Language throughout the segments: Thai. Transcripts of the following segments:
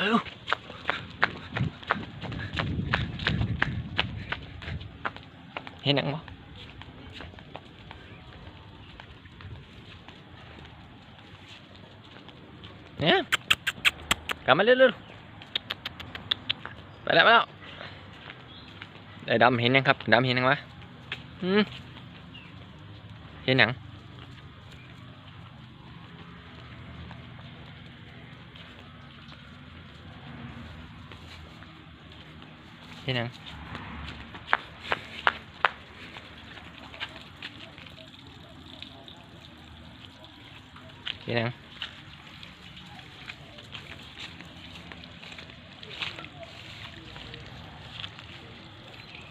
เอ้าเห็นหนังบ่เนี่ยกลับมาเร็วๆไปแล้วไปแล้วไอ้ดำเห็นยังครับดำเห็นยังวะอืมเห็นหนัง เห็นหนังเห็นหนัง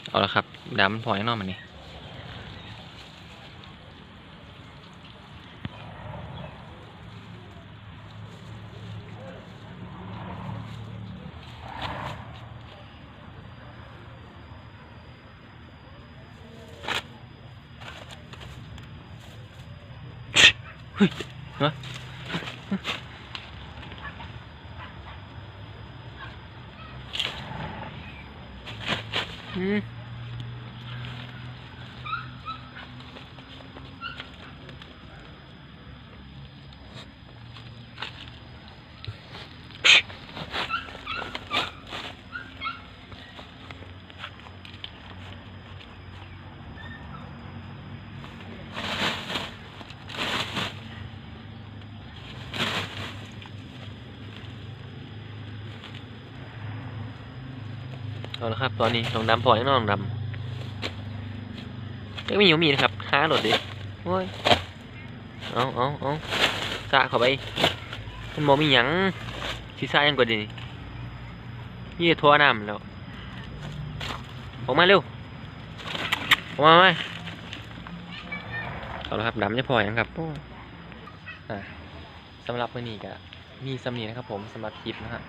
เอาละครับดามันพอยังนอนมันนี่ อืม เอาละครับตอนนี้น้องดำพอยังนอนน้องดำยังมีอยู่มีนะครับห้าหลดดิโอ้ยเอาเอาเอาสะเข้าไปมันมอมีหยังสิซ่ายังกว่าดินี่ทัวน้ำแล้วออกมาเร็วออกมาไหมเอาละครับดำจะพอยังครับสำหรับมือนี้ก็มีสำนีนะครับผมสำหรับคลิปนะฮะ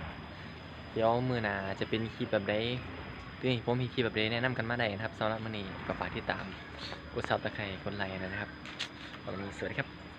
เดี๋ยวมือหนาจะเป็นคลิปแบบใด นี่ผมมีคลิปแบบนี้แนะนำกันมาได้นะครับสำหรับมันนี้ก็ฝากติดตาม กดซับตะไคร้กดไลค์นะครับวันนี้สวัสดีครับ